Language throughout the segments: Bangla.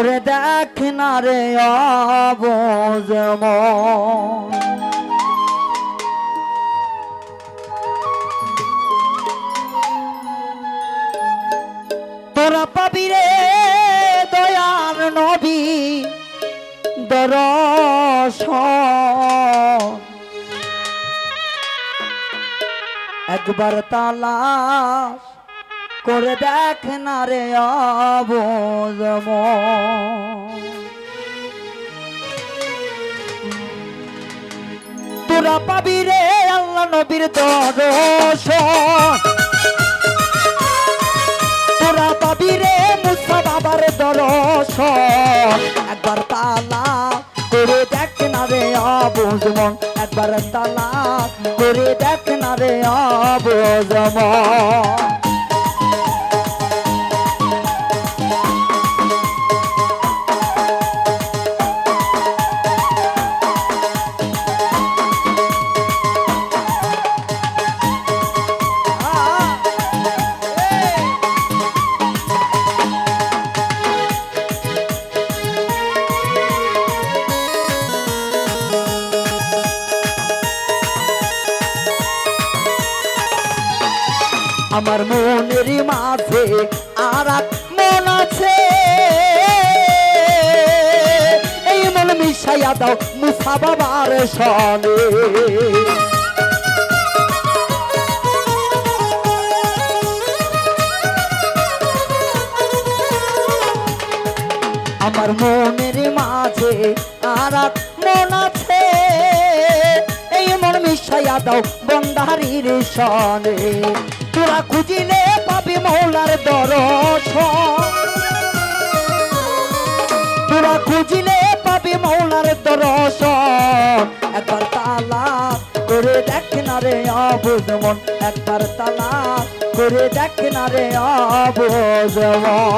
করে দেখ না রে অবজম তোরা পাবি রে দয়ার নবী দর্শন একবার তালাশ করে দেখ না রে অবজম তোরা পাবি রে আল্লাহ নবীর দর্শন তোরা পাবি রে মুসা বাবার দর্শন একবার তালা করে দেখ না রে অবুজমন একবার তালা করে দেখ না রে অবুজমন আমার মনের মাঝে আর মন আছে। এই মন মিশাইয়া দাও মুসা বাবার সনে। আমার মনের মাঝে আর মন আছে। এই মন মিশাইয়া দাও বন্ধারির সনে। তোরা খুঁজিলে পাবি মৌলার দর্শন। তোরা খুঁজিলে পাবি মৌলার দর্শন। একবার তালা করে দেখ না রে অবুজমন একবার তালা করে দেখ না রে অবুজমন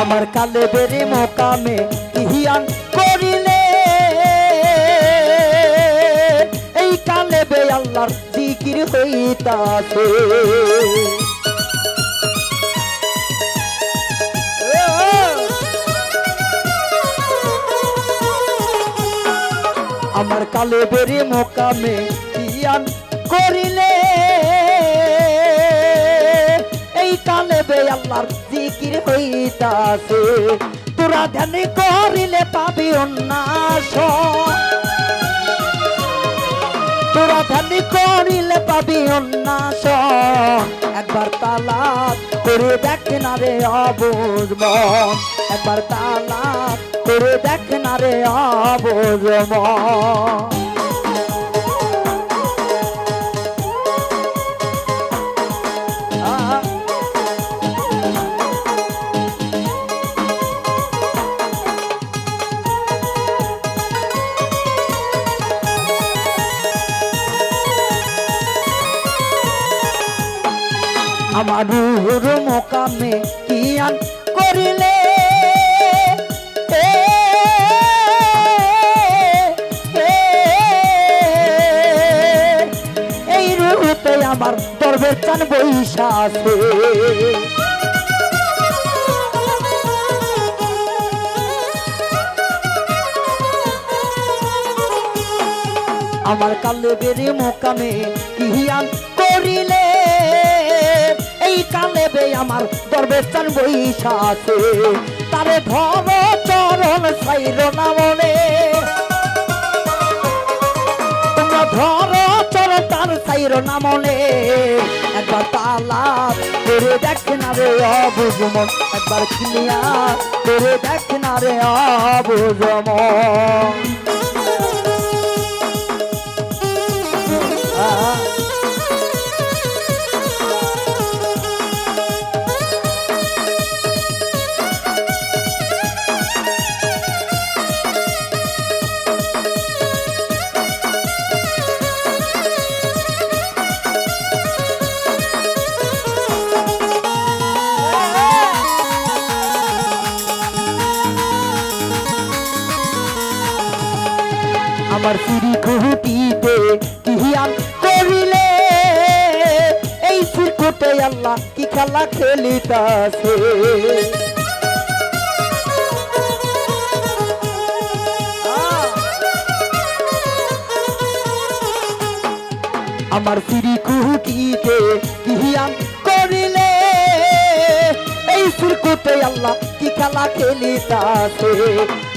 আমার কালে বেরে মোকামে ইহিয়ান করিলে। এই কালে বে আল্লাহর জিকির হইতাছে। আমার কালে বেরে মোকামে ইয়ান করিলে। আল্লাহর জিকির হইতাছে। তোরা ধ্যান করিলে পাবি উন্নাস তোরা ধ্যান করিলে পাবি উন্নাস একবার তালা করে দেখ না রে অবুজ মন। একবার তালা করে দেখ না রে অবুজ মন। আমার মোকামে কিয়ান করিলে? এই রুহুতে আমার চান বৈশা আছে আমার কালে বেরে মোকামে কিহিয়ান করিলে? এই কালে বে আমার দরবেশ চান বৈশা আছে তারে ধর চরণ সাইর না মনে। ধর চরণ তার সাইর না মনে। একবার তালা করে দেখ না রে অবুজমন একবার ক্লিয়া করে দেখ না রে অবুজমন আমার সিঁড়ি খুঁটিতে কিহিয়ান করিলে? এই সিরকুটে আল্লাহ কি খেলা খেলিতাছে? আমার সিঁড়ি কুটিতে কিহিয়ান করিলে? এই সিরকুটে আল্লাহ কি খেলা খেলিতাছে?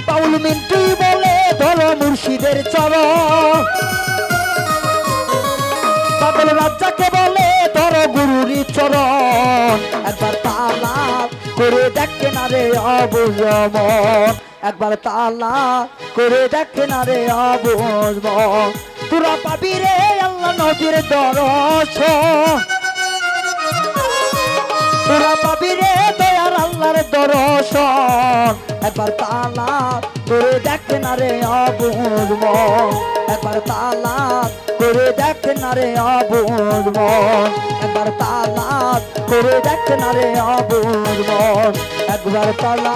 পাউল মিন্টু বলে ধরো মুর্শিদের চরণ। পাগল রাজ্জাকে বলে, ধরো গুরুরি চরণ। একবার তালা করে দেখে না রে অবুজমন একবার তালা করে দেখে না রে অবুজমন তোরা পাবি রে আল্লাহ নদীর দরস তোরা পাবি রে দয়ার আল্লাহর দর্শন। একবার তালা করে দেখে না রে অবুজ মন। একবার তালা করে দেখে না রে অবুজ মন। একবার তালা করে দেখে না রে অবুজ মন। একবার তালা